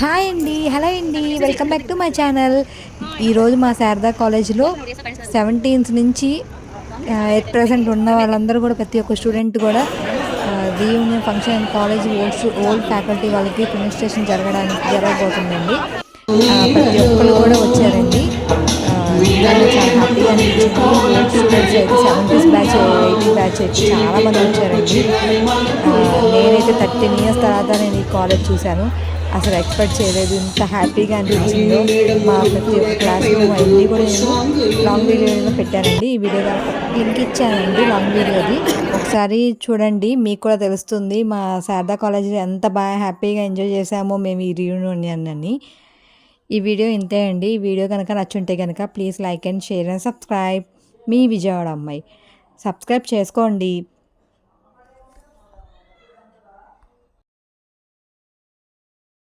Hi అండి hello అండి welcome back to my channel ఈరోజు మా శారదా కాలేజ్లో సెవెంటీన్త్ నుంచి ఎట్ ప్రజెంట్ ఉన్న వాళ్ళందరూ కూడా ప్రతి ఒక్క స్టూడెంట్ కూడా reunion function college old old faculty వాళ్ళకి పునఃస్టేషన్ జరగడానికి జరగబోతుందండి. ప్రతి ఒక్కరు కూడా వచ్చారండి. చాలా హ్యాపీగా అనిపించింది స్టూడెంట్స్ అయితే సెవెంటీస్ బ్యాచ్ ఎయిటీ బ్యాచ్ అయితే చాలా మంది వచ్చారండి. నేనైతే థర్టీన్ ఇయర్స్ తర్వాత నేను ఈ కాలేజ్ చూశాను. అసలు ఎక్స్పెక్ట్ చేయలేదు. ఇంత హ్యాపీగా అనిపించిందో. మా ప్రతి ఒక్క క్లాస్ రూమ్ అన్నీ కూడా నేను లాంగ్ వీడియోలో పెట్టానండి. ఈ వీడియో లింక్ ఇచ్చానండి లాంగ్ వీడియోది. ఒకసారి చూడండి మీకు కూడా తెలుస్తుంది. మా శారదా కాలేజీలో ఎంత బాగా హ్యాపీగా ఎంజాయ్ చేసామో మేము ఈ రీయూనియన్ అని ఈ వీడియో ఇంతే అండి. ఈ వీడియో కనుక నచ్చుంటే కనుక please like and share and subscribe. మీ విజయవాడ అమ్మాయి. సబ్స్క్రైబ్ చేసుకోండి.